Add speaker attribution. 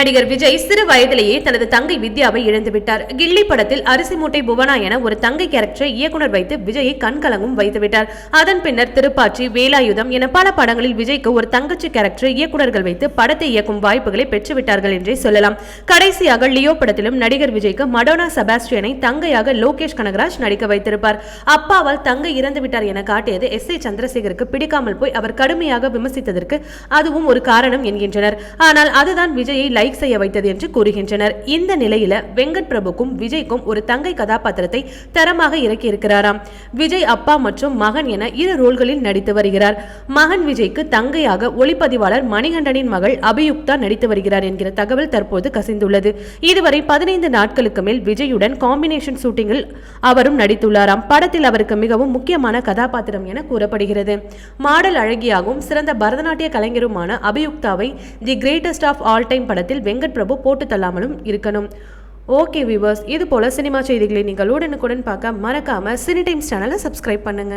Speaker 1: நடிகர் விஜய் சிறு வயதிலேயே தனது தங்கை வித்யாவை இழந்துவிட்டார் கில்லி படத்தில் அரிசி மூட்டை புவனா என ஒரு தங்கை கேரக்டரை இயக்குனர் வைத்து விஜயை கண்கலங்கும் வைத்துவிட்டார் அதன் பின்னர் திருப்பாச்சி வேலாயுதம் என பல படங்களில் விஜய்க்கு ஒரு தங்கச்சி கேரக்டரை இயக்குனர்கள் வைத்து படத்தை இயக்கும் வாய்ப்புகளை பெற்றுவிட்டார்கள் என்றே சொல்லலாம். கடைசியாக லியோ படத்திலும் நடிகர் விஜய்க்கு மடோனா செபாஸ்டியனை தங்கையாக லோகேஷ் கனகராஜ் நடிக்க வைத்திருப்பார். அப்பாவால் தங்கை இறந்துவிட்டார் என காட்டியது எஸ். ஏ. சந்திரசேகருக்கு பிடிக்காமல் போய் அவர் கடுமையாக விமர்சித்ததற்கு அதுவும் ஒரு காரணம் என்கின்றனர். ஆனால் அதுதான் விஜயை லைக் லைக் செய்ய வைத்தது என்று கூறுகின்றனர். இந்த நிலையில வெங்கட் பிரபுக்கும் விஜய்க்கும் ஒரு தங்கை கதாபாத்திரத்தை தரமாக இறக்கி இருக்கிறாராம் விஜய் அப்பா மற்றும் மகன் என இரு ரோல்களில் நடித்து வருகிறார். மகன் விஜய்க்கு தங்கையாக ஒளிப்பதிவாளர் மணிகண்டனின் மகள் அபியுக்தா நடித்து வருகிறார் என்கிற தகவல் தற்போது கசிந்துள்ளது. இதுவரை பதினைந்து நாட்களுக்கு மேல் விஜயுடன் காம்பினேஷன் ஷூட்டிங்கில் அவரும் நடித்துள்ளாராம். படத்தில் அவருக்கு மிகவும் முக்கியமான கதாபாத்திரம் என கூறப்படுகிறது. மாடல் அழகியாகவும் சிறந்த பரதநாட்டிய கலைஞருமான அபியுக்தாவை the greatest of all time படத்தில் வெங்கட் பிரபு போட்டு தள்ளாமலும் இருக்கணும். ஓகே விவர்ஸ் இது போல சினிமா செய்திகளை நீங்கள் உடனுக்குடன் பார்க்க மறக்காம சினி டைம்ஸ் சேனலை சப்ஸ்கிரைப் பண்ணுங்க.